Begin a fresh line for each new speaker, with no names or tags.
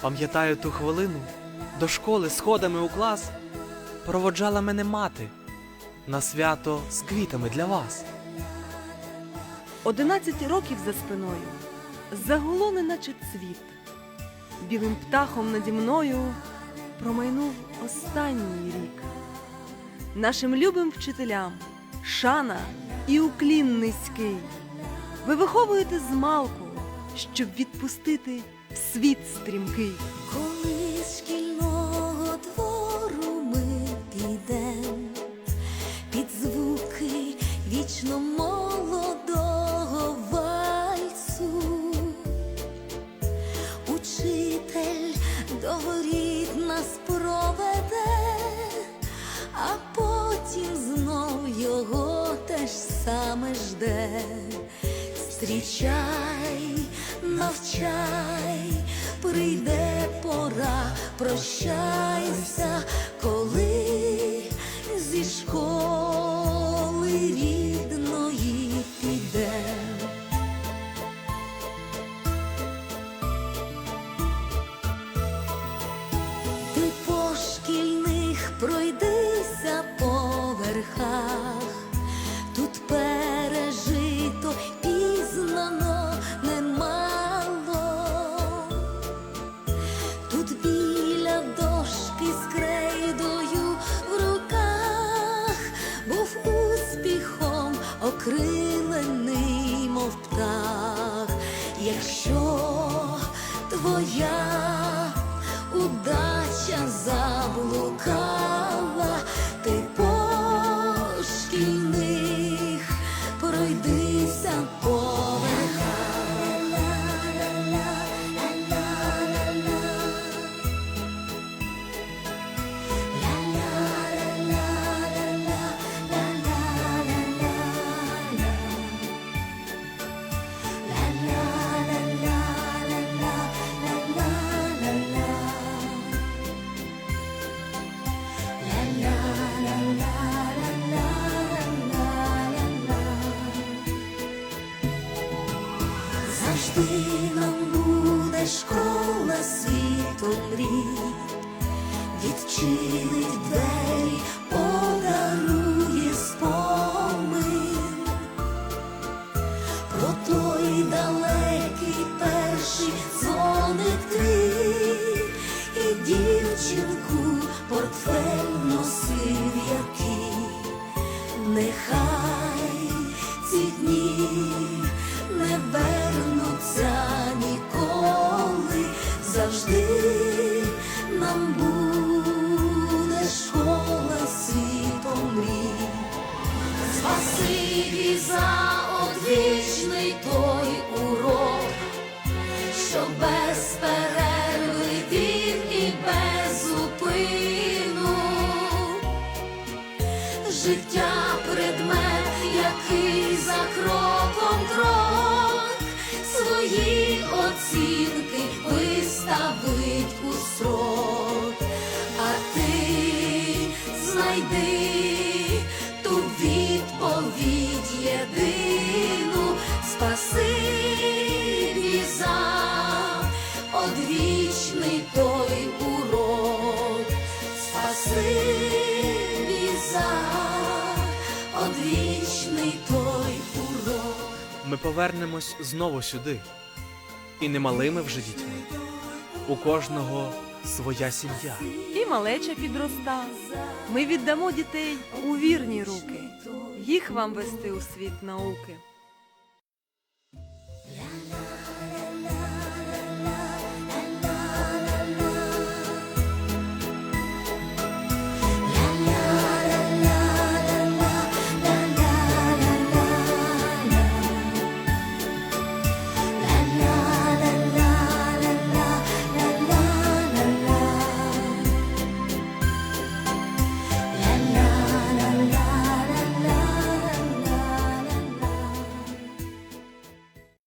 Пам'ятаю ту хвилину, до школи сходами у клас проводжала мене мати на свято з квітами для вас.
Одинадцять років за спиною загуло неначе цвіт. Білим птахом наді мною промайнув останній рік. Нашим любим вчителям шана і уклін низький. Ви виховуєте змалку, щоб відпустити світ стрімкий.
Коли з шкільного двору ми підем під звуки вічно молодого учитель до нас проведе, а потім знов його теж саме жде. Зустрічай, навчай, прийде пора, прощайся, коли зі школи рідної піде. Ти по шкільних пройдися по верхах, Якщо твоя удача заблукала, школа світу мрій, відчинить Спасибі за одвічний той урок, що без перерви він і без зупину. Життя предмет, який за кроком крок свої оцінки виставить у срок, а ти знайди одвічний той урок, спасибі за одвічний той урок.
Ми повернемось знову сюди, і немалими вже дітьми. У кожного своя сім'я.
І малеча підроста. Ми віддамо дітей у вірні руки, їх вам вести у світ науки.